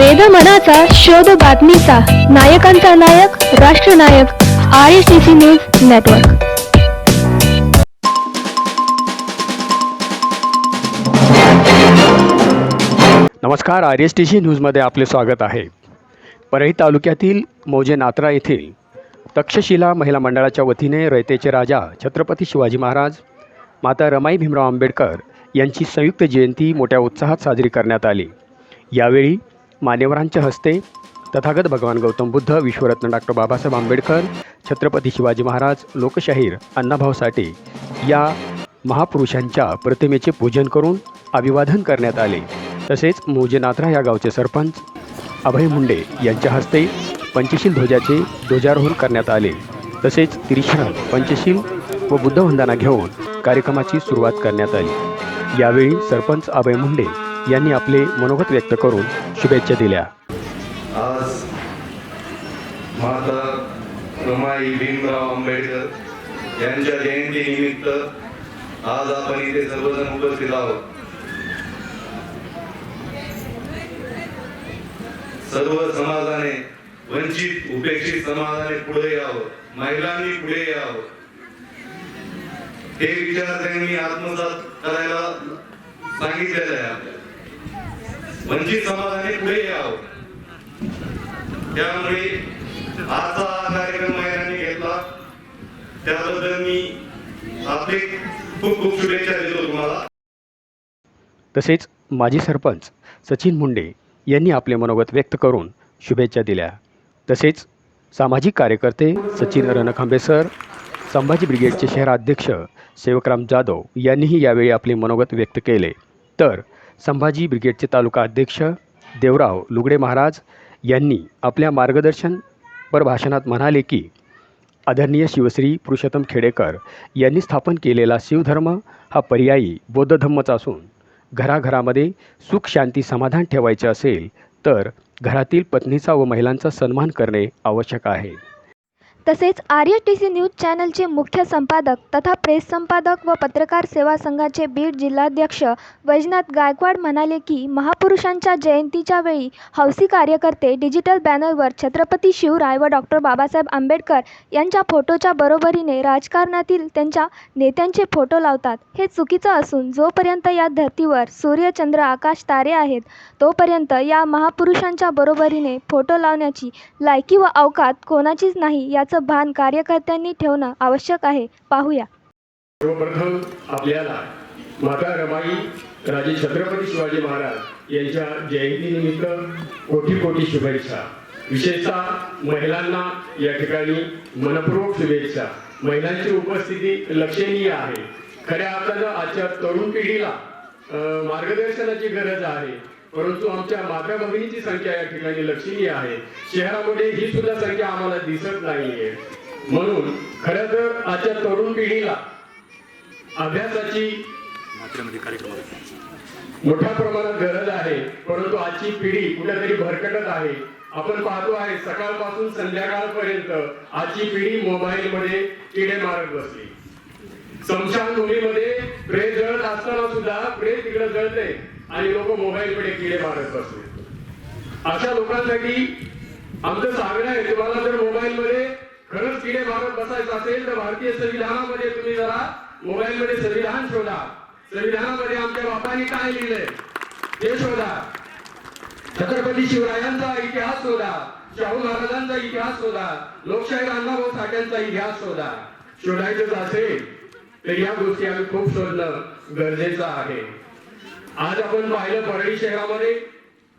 वेद मनाचा शोध बातमीचा. नायकांचा नायक राष्ट्रनायक R S T C news network नमस्कार आर एस टी सी न्यूजमध्ये आपले स्वागत आहे. परळी तालुक्यातील मौजे नात्रा येथील तक्षशिला महिला मंडळाच्या वतीने रयतेचे राजा छत्रपती शिवाजी महाराज माता रमाई भीमराव आंबेडकर यांची संयुक्त जयंती मोठ्या उत्साहात साजरी करण्यात आली. यावेळी मान्यवरांच्या हस्ते तथागत भगवान गौतम बुद्ध विश्वरत्न डॉक्टर बाबासाहेब आंबेडकर छत्रपती शिवाजी महाराज लोकशाहीर अण्णाभाऊ साठे या महापुरुषांच्या प्रतिमेचे पूजन करून अभिवादन करण्यात आले. तसेच मौजेनाथरा या गावचे सरपंच अभय मुंडे यांच्या हस्ते पंचशील ध्वजाचे ध्वजारोहण करण्यात आले. तसेच त्रिशरण पंचशील व बुद्धवंदना घेऊन कार्यक्रमाची सुरुवात करण्यात आली. यावेळी सरपंच अभय मुंडे यांनी आपले मनोगत व्यक्त करून शुभेच्छा दिल्या. आज माता रमाई भीमराव आंबेडकर यांच्या जयंतीनिमित्त आज आपण इथे सर्वजण उपस्थित आहोत. सर्व समाजाने वंचित उपेक्षित समाजाने पुढे यावं महिलांनी पुढे यावं. हे विचार त्यांनी आत्मसात करायला सांगितलेलं आहे. म्हणजे वंचित समाजाने पुढे यावं. त्यामुळे आजचा कार्यक्रम महिलांनी घेतला. त्याबद्दल मी आपले खूप खूप शुभेच्छा देतो तुम्हाला. तसेच माजी सरपंच सचिन मुंडे यांनी आपले मनोगत व्यक्त करून शुभेच्छा दिल्या. तसेच सामाजिक कार्यकर्ते सचिन रणखांबे सर संभाजी ब्रिगेडचे शहराध्यक्ष सेवकराम जाधव यांनीही यावेळी आपले मनोगत व्यक्त केले. तर संभाजी ब्रिगेडचे तालुका अध्यक्ष देवराव लुगडे महाराज यांनी आपल्या मार्गदर्शनपर भाषणात म्हणाले की आदरणीय शिवश्री पुरुषोत्तम खेडेकर यांनी स्थापन केलेला शिवधर्म हा पर्यायी बौद्ध धम्मच असून घराघरामध्ये सुख शांती समाधान ठेवायचे असेल तर घरातील पत्नीचा व महिलांचा सन्मान करणे आवश्यक आहे. तसेच R S T C news चॅनलचे मुख्य संपादक तथा प्रेस संपादक व पत्रकार सेवा संघाचे बीड जिल्हाध्यक्ष वैजनाथ गायकवाड म्हणाले की महापुरुषांच्या जयंतीच्या वेळी हौसी कार्यकर्ते डिजिटल बॅनरवर छत्रपती शिवराय व डॉक्टर बाबासाहेब आंबेडकर यांच्या फोटोच्या बरोबरीने राजकारणातील त्यांच्या नेत्यांचे फोटो लावतात. हे चुकीचं असून जोपर्यंत या धर्तीवर सूर्य चंद्र आकाश तारे आहेत तोपर्यंत या महापुरुषांच्या बरोबरीने फोटो लावण्याची लायकी व अवकात कोणाचीच नाही याचं भान कार्यकर्त्यांनी ठेवणं आवश्यक आहे. पाहूया. सर्वप्रथम आपल्याला माता रमाई राजे छत्रपती शिवाजी महाराज यांच्या जयंतीनिमित्त कोटी कोटी शुभेच्छा. विशेषतः महिलांना या ठिकाणी मनपूर्वक शुभेच्छा. महिलांची उपस्थिती लक्षणीय आहे. खऱ्या अर्थानं आजच्या तरुण पिढीला मार्गदर्शनाची गरज आहे. परंतु आमच्या माता भगिनीची संख्या या ठिकाणी लक्षणीय आहे. शहरामध्ये ही सुद्धा संख्या आम्हाला दिसत नाहीये. म्हणून खरं तर आजच्या तरुण पिढीला अभ्यासाची मोठ्या प्रमाणात गरज आहे. परंतु आजची पिढी कुठेतरी भरकटत आहे. आपण पाहतो आहे सकाळपासून संध्याकाळपर्यंत आजची पिढी मोबाईल मध्ये किडे मारत बसली. समशान भूमीमध्ये प्रेस जळत असताना सुद्धा प्रेस तिकडे जळते आणि लोक मोबाईल मध्ये किडे मारत बसले. अशा लोकांसाठी आमचं सांगणं आहे तुम्हाला जर मोबाईल मध्ये खरंच किडे मारत बसायचं असेल तर भारतीय संविधानामध्ये तुम्ही जरा मोबाईलमध्ये संविधान शोधा. संविधानामध्ये आमच्या बापांनी काय लिहिलंय ते शोधा. छत्रपती शिवरायांचा इतिहास शोधा शाहू महाराजांचा इतिहास शोधा लोकशाही अण्णाभाऊ साठ्यांचा इतिहास शोधा. शोधायचंच असेल तर या गोष्टी आम्ही खूप शोधणं गरजेचं आहे. आज आपण पाहिलं परळी शहरामध्ये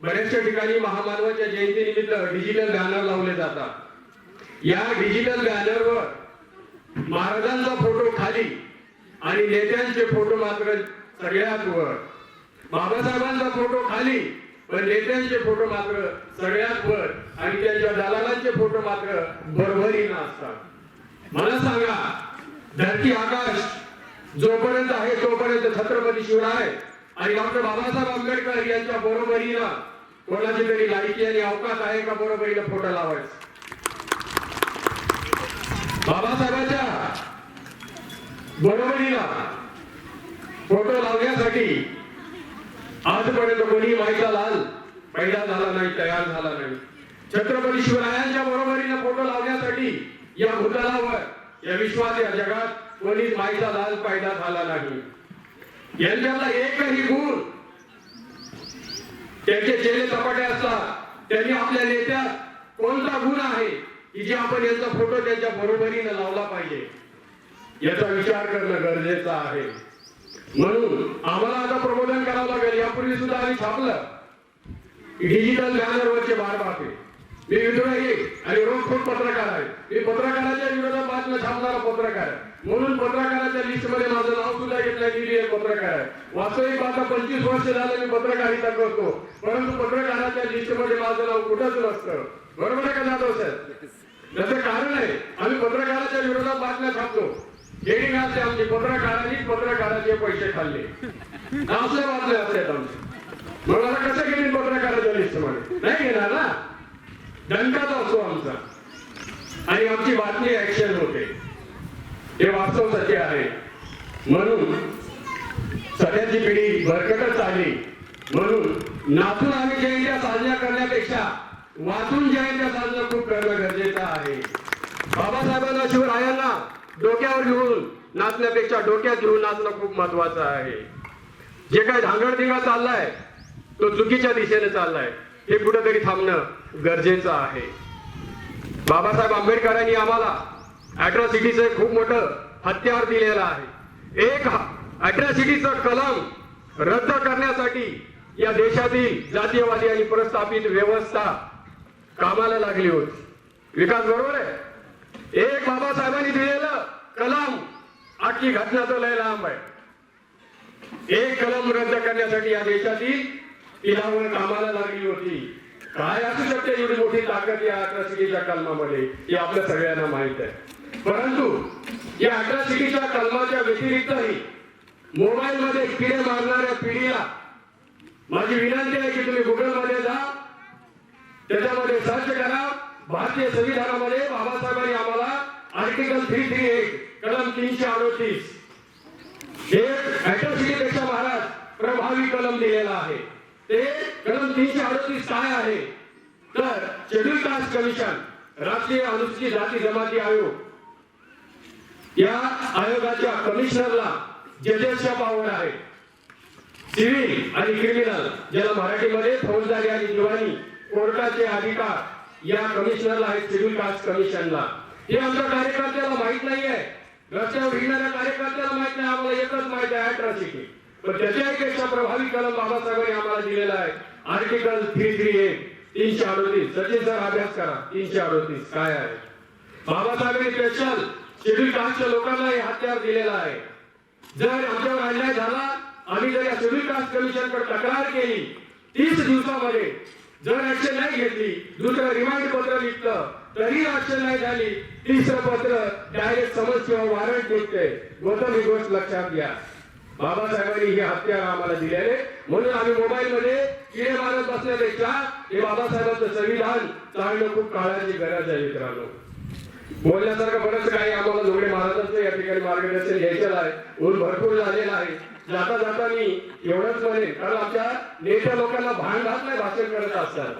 बऱ्याचशा ठिकाणी महामानवाच्या जयंतीनिमित्त डिजिटल बॅनर लावले जातात. या डिजिटल बॅनरवर महाराजांचा फोटो खाली आणि नेत्यांचे फोटो मात्र सगळ्यात वर. बाबासाहेबांचा फोटो खाली पण नेत्यांचे फोटो मात्र सगळ्यात वर आणि त्यांच्या दलालांचे फोटो मात्र बरोबरीनं असतात. मला सांगा धरती आकाश जोपर्यंत आहे तोपर्यंत छत्रपती शिवराय आणि डॉक्टर बाबासाहेब आंबेडकर यांच्या बरोबरीला कोणाची तरी लायकी आणि अवकाश आहे का बरोबरीला फोटो लावायचा? बाबासाहेबांच्या बरोबरीला फोटो लावण्यासाठी आजपर्यंत कोणी माईचा लाल पैदा झाला नाही तयार झाला नाही. छत्रपती शिवरायांच्या बरोबरीला फोटो लावण्यासाठी या भूतलावर या विश्वास या जगात कोणी माईचा लाल पैदा झाला नाही. यांच्यातला एकही गुण त्यांचे चेहरे चपाटे असतात. त्यांनी आपल्या नेत्यात कोणता गुण आहे की जे आपण यांचा फोटो त्यांच्या बरोबरीने लावला पाहिजे? याचा विचार करणं गरजेचं आहे. म्हणून आम्हाला आता प्रबोधन करावं लागेल. यापूर्वी सुद्धा आम्ही छापलं डिजिटल बॅनरवरचे बार बापे मी विद्रोही आणि रोखोक पत्रकार आहे. मी पत्रकाराच्या विरोधात बातम्या छापणारा पत्रकार आहे. म्हणून पत्रकाराच्या लिस्टमध्ये मध्ये माझं पत्रकार आहे. वास्तविक माझा पंचवीस वर्ष झालं मी पत्रकारिता करतो. परंतु पत्रकाराच्या लिस्टमध्ये माझं नाव कुठंच नसतं. बरोबर आहे का जाधव साहेब? त्याचं कारण आहे आम्ही पत्रकाराच्या विरोधात बातम्या थांबतो. हेडिंग असते आमची. पत्रकारांनी पत्रकाराचे पैसे खाल्ले. असं वाचले असतात आमचे. मग आता कसं घेईन पत्रकाराच्या लिस्टमध्ये? नाही घेणार ना? दंडाचा असतो आमचा. आणि आमची बातमी ऍक्शन होते. हे वास्तव सत्य आहे. म्हणून सध्याची पिढी भरकटच चालली. म्हणून नाचून आम्ही जयंत्या साजऱ्या करण्यापेक्षा वाचून जयंत्या साजरा खूप करणं गरजेचं आहे. बाबासाहेबांना शिवरायांना डोक्यावर घेऊन नाचण्यापेक्षा डोक्यात घेऊन नाचणं खूप महत्वाचं आहे. जे काय धांगडधिंगा चाललाय तो चुकीच्या दिशेने चाललाय. हे कुठेतरी थांबणं गरजेचं आहे. बाबासाहेब आंबेडकरांनी आम्हाला अॅट्रॉसिटीचं खूप मोठं हत्यार दिलेलं आहे. एक अॅट्रॉसिटीचं कलम रद्द करण्यासाठी या देशातील जातीयवादी आणि प्रस्थापित व्यवस्था कामाला लागली होती. विकास बरोबर आहे? एक बाबासाहेबांनी दिलेलं कलम आखी घटनाचं लय लांब आहे. एक कलम रद्द करण्यासाठी या देशातील तिलावर कामाला लागली होती. काय असू शकते एवढी मोठी ताकद या अट्रॅसिटीच्या कलमामध्ये? हे आपल्या सगळ्यांना माहीत आहे. परंतु या अट्रॅसिटीच्या कलमाच्या व्यतिरिक्तही मोबाईल मध्ये किडे मारणाऱ्या पिढीला माझी विनंती आहे की तुम्ही गुगलमध्ये जा. त्याच्यामध्ये सर्च करा. भारतीय संविधानामध्ये बाबासाहेबांनी आम्हाला आर्टिकल थ्री थ्री एट कलम तीनशे अडोतीस हे महाराज प्रभावी कलम दिलेला आहे. ते कलम तीनशे अडतीस काय आहे? तर शेड्यूल कास्ट कमिशन राष्ट्रीय अनुसूचित जाती जमाती आयोग. या आयोगाच्या कमिशनरला जजेसच्या पावर आहे सिव्हिल आणि क्रिमिनल ज्याला मराठीमध्ये फौजदारी आणि दिवाणी कोर्टाचे अधिकार या कमिशनरला आहेत सिव्हिल कास्ट कमिशनला हे आमच्या कार्यकर्त्याला माहीत नाही आहे रस्त्यावर भिडणाऱ्या कार्यकर्त्याला माहीत नाही. आम्हाला एकच माहीत आहे अट्रॉसिटी पण त्याच्यापेक्षा प्रभावी कलम बाबासाहेबांनी आम्हाला दिलेला आहे. आर्टिकल थ्री थ्री एट तीनशे अडोतीस. सचिन सर अभ्यास करा. तीनशे अडोतीस. काय आहे? बाबासाहेबांनी स्पेशल शेड्यूल कास्टच्या लोकांना हे हत्यार दिलेला आहे. जर आमच्यावर अन्याय झाला आम्ही जर या सिव्हिल कास्ट कमिशनकडे तक्रार केली तीस दिवसामध्ये जर ऍक्शन नाही घेतली दुसरं रिमाइंड पत्र लिहिलं तरी ऍक्शन नाही झाली तिसरं पत्र डायरेक्ट समज किंवा वॉरंट निघते. गौतम ही गोष्ट लक्षात घ्या. बाबासाहेबांनी हे हत्यार आम्हाला दिलेले. म्हणून आम्ही मोबाईल मध्ये किडे मारत बसण्यापेक्षा हे बाबासाहेबांचं संविधान चालणं खूप काळाची गरज आहे मित्रांनो. बोलण्यासारखं बरंच काही आम्हाला जोडे महाराजांचं या ठिकाणी मार्गदर्शन घ्यायचं आहे. ऊन भरपूर झालेला आहे. जाता जाता मी एवढंच म्हणेन कारण आमच्या नेत्या लोकांना भान घात नाही भाषण करत असतात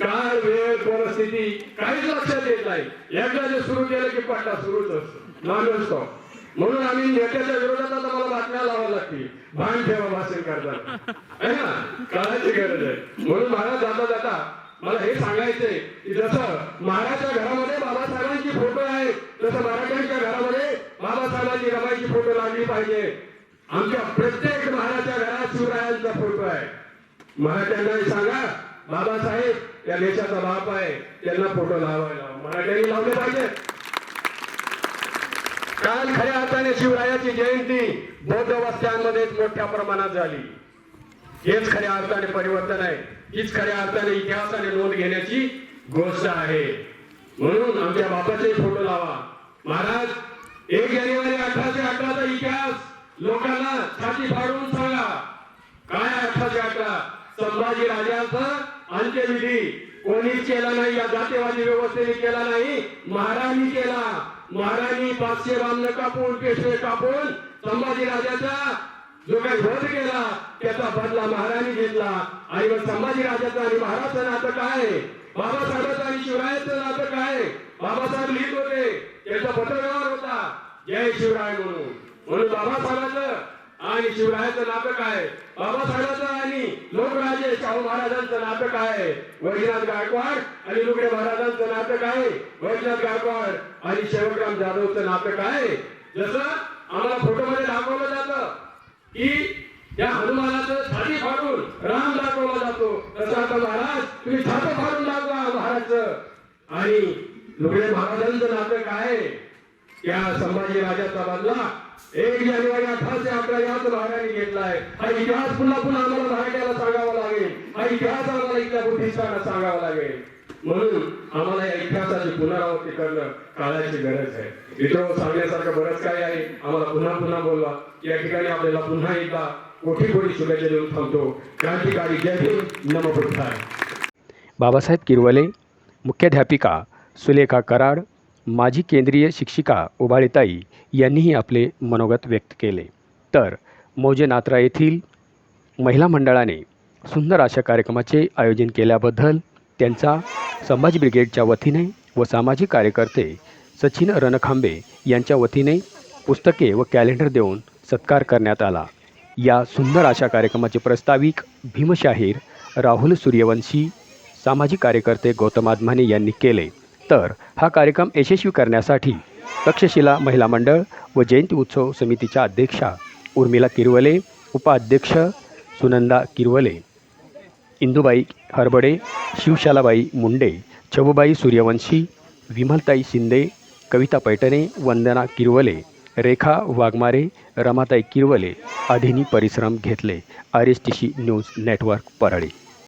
काळ वेळ परिस्थिती काहीच लक्षात येत नाही. एकदा जे सुरू केलं की पट्टा सुरूच असतो. नॉन स्टॉप म्हणून आम्ही नेत्याच्या विरोधात आता मला बातम्या लावाव्या लागतील. भान ठेवा भाषण करताना. है ना? काळाची गरज आहे. म्हणून महाराज जाता जाता मला हे सांगायचंय की जसं महाराजच्या घरामध्ये बाबासाहेबांची फोटो आहे तसं मराठ्यांच्या घरामध्ये बाबासाहेबांची रमाईची फोटो लागली पाहिजे. आमच्या प्रत्येक महाराजच्या घरात शिवरायांचा फोटो आहे. मराठ्यांनाही सांगा बाबासाहेब या देशाचा बाप आहे त्यांना फोटो लावायला. मराठ्यांनी लावले पाहिजे. काल खऱ्या अर्थाने शिवरायाची जयंती बौद्ध वस्त्यांमध्ये मोठ्या प्रमाणात झाली. हेच खऱ्या अर्थाने परिवर्तन आहे. हीच खऱ्या अर्थाने इतिहासाने नोंद घेण्याची गोष्ट आहे. म्हणून आमच्या बापाचे फोटो लावा. महाराज एक जानेवारी अठराशे अठराचा इतिहास लोकांना छाती फाडून सांगा. काय अठराशे अठरा? संभाजी राजांचा अंत्यविधी. कोणीच केला नाही या जातीवादी व्यवस्थेने केला नाही. महाराणी केला. महाराणी पाचशे बांधणं कापून पेशवे कापून संभाजी राजाच्या जो काही वध केला त्याचा बदला महाराणी घेतला आणि मग संभाजीराजाचं आणि महाराजचं नातं काय बाबासाहेबांचं आणि शिवरायाचं नातं काय आहे? बाबासाहेब लिहित होते त्याचा पत्रव्यवहार होता जय शिवराय म्हणून म्हणून बाबासाहेबांचं आणि शिवरायाचं नातं काय बाबासाहेबांचं आणि लोकराजे शाहू महाराजांचं नातं काय आहे? वैजनाथ गायकवाड आणि लुगडे महाराजांचं नातं काय आहे? वैजनाथ गायकवाड आणि शेवटराम जाधवचं नातं काय आहे? जसं आम्हाला फोटोमध्ये दाखवलं जातं की त्या हनुमानाचं छाती फाडून राम दाखवला जातो. तसं आता महाराज तुम्ही छाती फाडून दाखवा महाराजचं. आणि लुगडे महाराजांचं नातं काय? त्या संभाजी राजाचा बदला एक जानेवारी अठराशे अकरा याच महाराणी घेतलाय. हा इतिहास पुन्हा पुन्हा आम्हाला मराठ्याला सांगावा लागेल. हा इतिहास आम्हाला इथल्या बुद्धिस्टांना सांगावा लागेल. म्हणून आम्हाला या इतिहासाची पुनरावृत्ती करणं काळाची गरज आहे. मित्र सांगण्यासारखं बरंच काय आहे. आम्हाला पुन्हा पुन्हा बोलवा. या ठिकाणी आपल्याला पुन्हा एकदा कोटी कोटी शुभेच्छा देऊन थांबतो. क्रांतिकारी जय भीम नम बाबासाहेब किरवले मुख्याध्यापिका सुलेखा कराड माजी केंद्रीय शिक्षिका उबाळीताई यांनीही आपले मनोगत व्यक्त केले. तर मौजे नात्रा येथील महिला मंडळाने सुंदर अशा कार्यक्रमाचे आयोजन केल्याबद्दल त्यांचा संभाजी ब्रिगेडच्या वतीने व सामाजिक कार्यकर्ते सचिन रणखांबे यांच्या वतीने पुस्तके व कॅलेंडर देऊन सत्कार करण्यात आला. या सुंदर अशा कार्यक्रमाचे प्रस्ताविक भीमशाहीर राहुल सूर्यवंशी सामाजिक कार्यकर्ते गौतम आदमाने यांनी केले. तर हा कार्यक्रम यशस्वी करण्यासाठी तक्षशिला महिला मंडळ व जयंती उत्सव समितीच्या अध्यक्षा उर्मिला किरवले उपाध्यक्ष सुनंदा किरवले इंदुबाई हरबडे शिवशालाबाई मुंडे छबुबाई सूर्यवंशी विमलताई शिंदे कविता पैठणे वंदना किरवले रेखा वाघमारे रमाताई किरवले आदींनी परिश्रम घेतले. R S T C news network Parli.